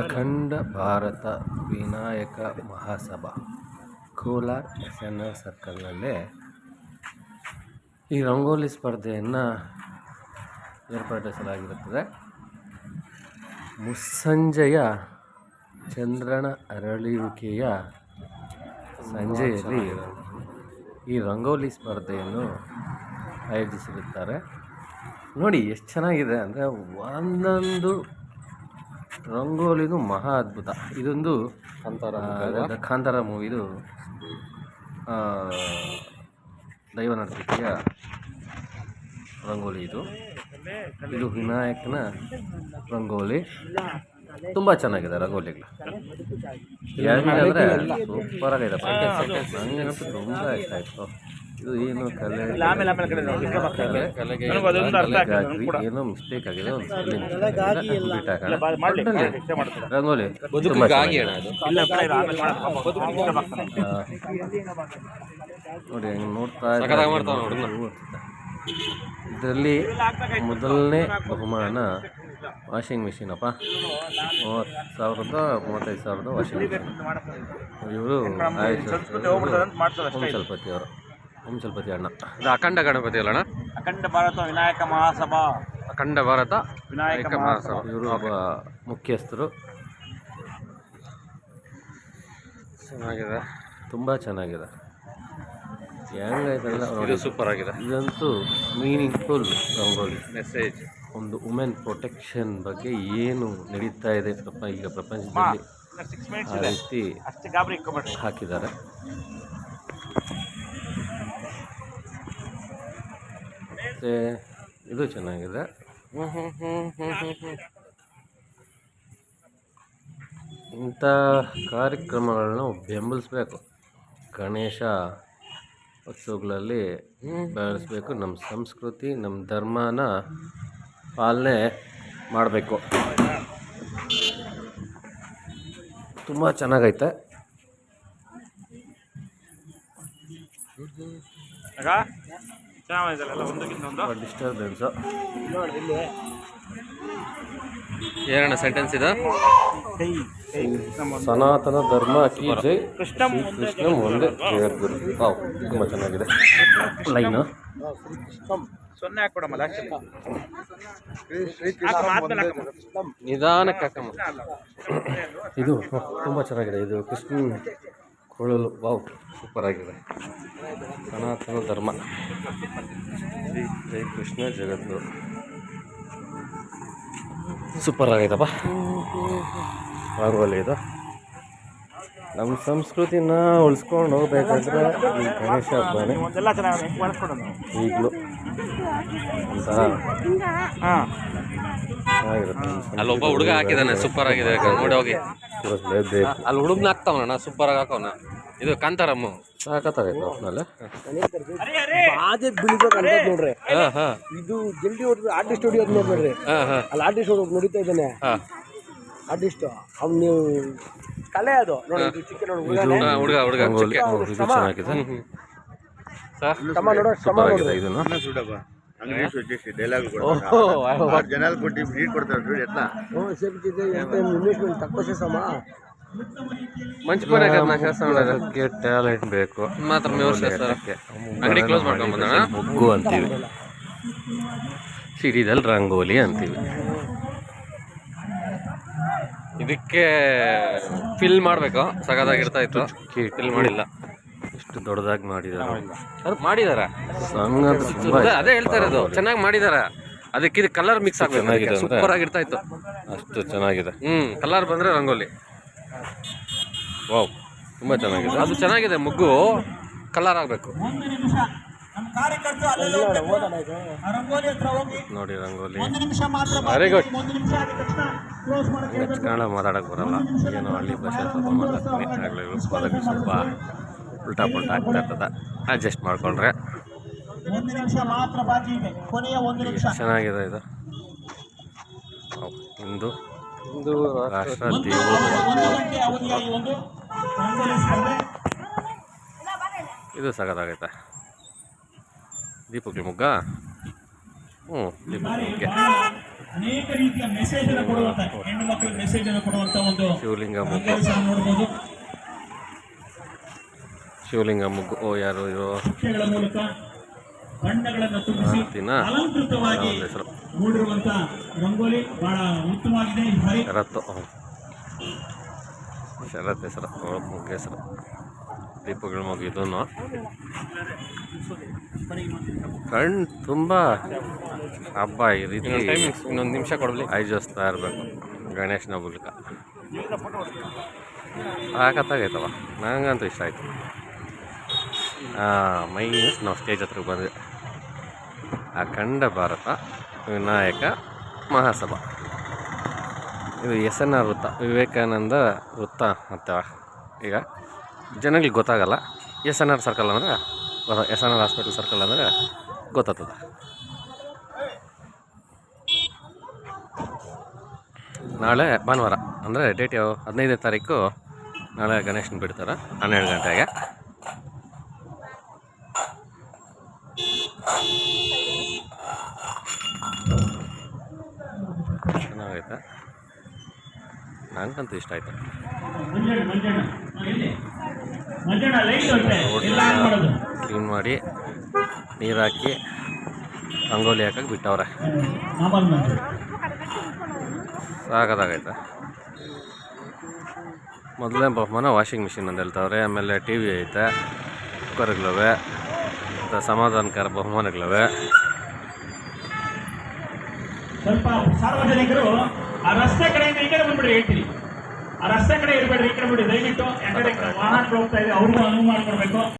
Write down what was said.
Akhanda Bharata Vinayaka Mahasabha, Kolar S N R ಸರ್ಕಲ್ನಲ್ಲೇ ಈ ರಂಗೋಲಿ ಸ್ಪರ್ಧೆಯನ್ನು ಏರ್ಪಡಿಸಲಾಗಿರುತ್ತದೆ. ಮುಸ್ಸಂಜೆಯ ಚಂದ್ರನ ಅರಳುವಿಕೆಯ ಸಂಜೆಯಲ್ಲಿ ಈ ರಂಗೋಲಿ ಸ್ಪರ್ಧೆಯನ್ನು ಆಯೋಜಿಸಿರುತ್ತಾರೆ. ನೋಡಿ, ಎಷ್ಟು ಚೆನ್ನಾಗಿದೆ ಅಂದರೆ ಒಂದೊಂದು ರಂಗೋಲಿನೂ ಮಹಾ ಅದ್ಭುತ. ಇದೊಂದು ಕಾಂತಾರ ಕಾಂತಾರ ಮೂವಿದು ದೈವ ನರ್ತಕಿಯ ರಂಗೋಲಿ ಇದು. ಇದು ವಿನಾಯಕನ ರಂಗೋಲಿ. ತುಂಬ ಚೆನ್ನಾಗಿದೆ ರಂಗೋಲಿಗಳು. ಯಾಕಂದರೆ ಸೂಪರ್ ಆಗಿದೆ ನನಗಂತೂ ತುಂಬ ಇಷ್ಟ ಆಯಿತು. ಇದು ಏನು ಕಲೆ? ಆಮೇಲೆ ಆಮೇಲೆ ಕಡೆ ನೋಡಿ. ಕಲೆ ಕಲೆಗೆ ನನಗೂ ಅದೊಂದು ಅರ್ಥ ಆಗ್ತದೆ ಕಲೆಗಾಗ್ಲಿ ಏನೋ ಮಿಸ್ಟೇಕ್ ಆಗಿದೆ ಒಂದು. ರಂಗೋಲಿ ನೋಡಿ ಹಂಗೆ ನೋಡ್ತಾ ಇದರಲ್ಲಿ ಮೊದಲನೇ ಬಹುಮಾನ ವಾಷಿಂಗ್ ಮಿಷಿನ್ ಅಪ್ಪ ಮೂವತ್ತು ಸಾವಿರದ ಮೂವತ್ತೈದು ಸಾವಿರದ ವಾಷಿಂಗ್ ಮಿಷಿನ್. ಇವರು ಸಂಸ್ಕೃತಿ ಹೋಗ್ಬಿಡ್ತದೆ ಅಂತ ಮಾಡ್ತಾರೆ ಅಷ್ಟೇ. ಇದು. ಚಲಪತಿ ಅವರು. ಓಂ ಚಲಪತಿ ಅಣ್ಣ. ಇದು ಅಖಂಡ ಗಣಪತಿ ಅಲ್ಲಣ್ಣ ಅಖಂಡ ಭಾರತ ವಿನಾಯಕ ಮಹಾಸಭಾ. ಅಖಂಡ ಭಾರತ ವಿನಾಯಕ ಮಹಾಸಭಾ. ಇವರು ಒಬ್ಬ ಮುಖ್ಯಸ್ಥರು. ಚೆನ್ನಾಗಿದೆ. ತುಂಬ ಚೆನ್ನಾಗಿದೆ. ಹೆಂಗೈತಲ್ಲ ಇದು ಸೂಪರ್ ಆಗಿದೆ. ಇದಂತೂ ಮೀನಿಂಗ್ಫುಲ್ ರಂಗೋಲಿ. ಮೆಸೇಜ್ ಒಂದು ವುಮೆನ್ ಪ್ರೊಟೆಕ್ಷನ್ ಬಗ್ಗೆ ಏನು ನಡೀತಾ ಇದೆ. ಪ್ರಪ ಈಗ ಪ್ರಪಂಚದಲ್ಲಿ ಆ ಇದೆ. ರೀತಿ ಹಾಕಿದ್ದಾರೆ. ಮತ್ತು ಇದು ಚೆನ್ನಾಗಿದೆ. ಇಂಥ ಕಾರ್ಯಕ್ರಮಗಳನ್ನ ಬೆಂಬಲಿಸ್ಬೇಕು. ಗಣೇಶ ಉತ್ಸವಗಳಲ್ಲಿ ಬೆಳೆಸ್ಬೇಕು ನಮ್ಮ ಸಂಸ್ಕೃತಿ, ನಮ್ಮ ಧರ್ಮನ ಪಾಲನೆ ಮಾಡಬೇಕು. ತುಂಬ ಚೆನ್ನಾಗೈತೆ. ಚೆನ್ನಾಗಿದೆಲ್ಲ ಎಲ್ಲ ಒಂದಕ್ಕಿಂತ ಒಂದು ಡಿಸ್ಟರ್ಬೆನ್ಸು ಏನಣ್ಣ ಸೆಂಟೆನ್ಸ್ ಇದು? ಕೈ ಕೈ ನಮ್ಮ ಸನಾತನ ಧರ್ಮ ಕಿ ಜೈ ಕೃಷ್ಣ ಮುಂದೆ ಕೃಷ್ಣ ಒಂದೇ ಜಗದ್ಗುರು. ವಾವ್ ತುಂಬ ಚೆನ್ನಾಗಿದೆ. ಲೈನ್ ಸೊನ್ನೆ ಹಾಕ್ಬಿಡಮ್ಮ ಲಾಸ್ಟ್ ಆದ್ಮೇಲೆ ಹಾಕಮ್ಮ. ನಿಧಾನಕ್ಕೆ ಹಾಕಮ್ಮ. ಇದು ತುಂಬ ಚೆನ್ನಾಗಿದೆ. ಇದು ಕೃಷ್ಣ ಕೊಳಲು ವಾವ್ ಸೂಪರ್ ಆಗಿದೆ. ಸನಾತನ ಧರ್ಮ. ಶ್ರೀ ಜೈ ಕೃಷ್ಣ ಜಗದ್ಗುರು ಸೂಪರ್ ಆರು ಇದು? ನಮ್ಮ ಸಂಸ್ಕೃತಿನ ಉಳಿಸ್ಕೊಂಡು ಹೋಗ್ಬೇಕಾದ್ರೆ ಈ ಗಣೇಶ ಹಬ್ಬನೇ ಈಗಲೂ ಒಂಥರ ಹಾಂ. ಚೆನ್ನಾಗಿರುತ್ತೆ ಅಲ್ಲೊಬ್ಬ ಹುಡುಗ ಹಾಕಿದಾನೆ ಸೂಪರ್ ಆಗಿದೆ ನೋಡಿ ಹೋಗಿ. ಉಳಿಸ್ಲೇಬೇಕು. ಅಲ್ಲಿ ಹುಡುಗನ ಹಾಕ್ತಾವನ ಸೂಪರ್ ಆಗಿ ಹಾಕವನ. ಇದು ಕಾಂತಾರಮ್ಮ. ಸಾಕತ್ತಾಗೈತೆ ಒಟ್ಟಿನಲ್ಲಿ ನೋಡ್ರಿ. ಹಾ ಹಾ. ಇದು ಜಲ್ದಿ ಹೊಡೆದು ಆರ್ಟಿಸ್ಟ್ ಹೊಡಿಯೋದು ನೋಡ್ಬೇಡ್ರಿ. ಹಾ ಹಾ. ಅಲ್ಲಿ ಆರ್ಟಿಸ್ಟ್ ಹೊಡೋದು ನೋಡಿತಾ ಇದ್ದಾನೆ. ಹಾ. ಆರ್ಟಿಸ್ಟ್ ಅವ್ನು ನೀವು ಕಲೆ ಅದು. ನೋಡಿ ನೋಡೋ ಶ್ರಮ. ನೀಟ್ ಕೊಡ್ತಾರೆ. ಮಂಚ್ ಟ್ಯಾಲೆಂಟ್ ಬೇಕು. ಮಾತ್ರ ಅಂಗಡಿ ಕ್ಲೋಸ್ ಮುಗ್ಗು ಅಂತೀವಿ. ಸಿಡಿದಲ್ಲಿ ರಂಗೋಲಿ ಅಂತೀವಿ. ಇದಕ್ಕೆ ಫಿಲ್ ಮಾಡಬೇಕು. ಸಗದಾಗಿರ್ತಾ ಇತ್ತು. ಫಿಲ್ ಮಾಡಿಲ್ಲ. ಎಷ್ಟು ದೊಡ್ಡದಾಗಿ ಮಾಡಿದಾರ. ಅದು ಮಾಡಿದಾರ? ಅದೇ ಹೇಳ್ತಾರೆ ಅದು ಚೆನ್ನಾಗಿ ಮಾಡಿದಾರ? ಅದಕ್ಕೆ ಇದು ಕಲರ್ ಮಿಕ್ಸ್ ಆಗಬೇಕು? ಸೂಪರ್ ಆಗಿರ್ತಾ ಇತ್ತು. ಅಷ್ಟು ಚೆನ್ನಾಗಿದೆ. ಹ್ಮ್ ಕಲರ್ ಬಂದ್ರೆ ರಂಗೋಲಿ. ವಾವ್. ತುಂಬ ಚೆನ್ನಾಗಿದೆ. ಅದು ಚೆನ್ನಾಗಿದೆ. ಮುಗ್ಗು ಕಲರ್ ಆಗಬೇಕು. ನೋಡಿ ರಂಗೋಲಿ. ವೆರಿ ಗುಡ್ ಹೆಚ್ಚು ಕನ್ನಡ ಮಾತಾಡಕ್ಕೆ ಬರಲ್ಲ. ಏನೋ ಹಳ್ಳಿ ಭಾಷೆ ಸ್ವಲ್ಪ ಮಾತಾಡ್ತೀನಿ ಆಗಲೇ ಸ್ವಲ್ಪ ಉಲ್ಟಾ ಪುಲ್ಟಾ ಆಗ್ತಾ ಇರ್ತದೆ. ಅಡ್ಜಸ್ಟ್ ಮಾಡಿಕೊಂಡ್ರೆ. ಚೆನ್ನಾಗಿದೆ ಇದು. ಇಂದು ಇಂದು ರಾಷ್ಟ್ರ ಇದು ಸಗದಾಗೈತೆ ದೀಪಕ್ಲಿ ಶಿವಮೊಗ್ಗ ಹ್ಞೂ ದೀಪಕ್ ಅನೇಕ ರೀತಿಯ ಮೆಸೇಜ್ ಕೊಡುವಂತ ಹೆಣ್ಣು ಮಕ್ಕಳಿಗೆ ಮೆಸೇಜ್ ಅನ್ನು ಕೊಡುವಂತ ಒಂದು ಶಿವಲಿಂಗ ಮುಗ್ಗು. ನೋಡಬಹುದು ಶಿವಲಿಂಗ ಮುಗ್ಗು. ಓ ಯಾರು ಇರೋ? ಚಿಟ್ಟೆಗಳ ಮೂಲಕ ಬಣ್ಣಗಳನ್ನು ತುಂಬಿಸಿ ಅಲಂಕೃತವಾಗಿ ಮೂಡಿರುವಂತ ರಂಗೋಲಿ ಬಹಳ ಉತ್ತಮವಾಗಿದೆ. ಶರತ್. ಶರತ್ ಹೆಸರು. ಮುಗ್ಗ ಹೆಸರು. ದೀಪಗಳು ಮುಗಿದು ಕಣ್ ತುಂಬ ಹಬ್ಬ ಈ ರೀತಿ ಇನ್ನೊಂದು ಟೈಮಿಂಗ್ಸ್ ಇನ್ನೊಂದು ನಿಮಿಷ ಕೊಡಲಿ. ಐಜೋಸ್ತಾ ಇರಬೇಕು. ಗಣೇಶನ ಬುಲ್ಕ. ಸಾಕತ್ತಾಗೈತವ ನನಗಂತೂ ಇಷ್ಟ ಆಯಿತು. ಮೈ ನಾವು ಸ್ಟೇಜ್ ಹತ್ರಕ್ಕೆ ಬಂದ್ವಿ. ಅಖಂಡ ಭಾರತ ವಿನಾಯಕ ಮಹಾಸಭಾ. ಇದು ಎಸ್ ಎನ್ ಆರ್ ವೃತ್ತ. ವಿವೇಕಾನಂದ ವೃತ್ತ ಅಂತ ಈಗ ಜನಗಳಿಗೆ ಗೊತ್ತಾಗಲ್ಲ. ಎಸ್ ಎನ್ ಆರ್ ಸರ್ಕಲ್ ಅಂದರೆ S N R hospital circle ಅಂದರೆ ಗೊತ್ತಾಗ್ತದೆ. ನಾಳೆ ಭಾನುವಾರ, ಅಂದರೆ ಡೇಟ್ ಯಾವ ಹದಿನೈದನೇ ತಾರೀಕು ನಾಳೆ ಗಣೇಶನ ಬಿಡ್ತಾರೆ, ಹನ್ನೆರಡು ಗಂಟೆಗೆ. ಚೆನ್ನಾಗೈತೆ. ನನಗಂತೂ ಇಷ್ಟ ಆಯ್ತು. ಕ್ಲೀನ್ ಮಾಡಿ ನೀರು ಹಾಕಿ ರಂಗೋಲಿ ಹಾಕಕ್ಕೆ ಬಿಟ್ಟವ್ರೆ. ಸಾಕದಾಗೈತೆ ಮೊದಲನೇ ಬಹುಮಾನ ವಾಷಿಂಗ್ ಮಿಷಿನ್ ಅಂತ ಹೇಳ್ತಾವ್ರೆ ಆಮೇಲೆ ಟಿ ವಿ ಐತೆ ಕುಕ್ಕರ್ಗಳವೆ ಮತ್ತು ಸಮಾಧಾನಕರ ಬಹುಮಾನಗಳವೆ. ಸ್ವಲ್ಪ ಸಾರ್ವಜನಿಕರು ಆ ರಸ್ತೆ ಕಡೆಯಿಂದ ಈ ಕಡೆ ಬಂದ್ಬಿಡಿ ಹೇಳ್ತೀನಿ. ರಸ್ತೆ ಕಡೆ ಇರಬೇಡ್ರಿ ಈ ಕಡೆ ಬಿಡಿ. ದಯವಿಟ್ಟು ಯಾಕಂದ್ರೆ ವಾಹನಗಳು ಹೋಗ್ತಾ ಇದೆ ಅವ್ರಿಗೂ ಅನುವು ಮಾಡ್ಕೊಡ್ಬೇಕು.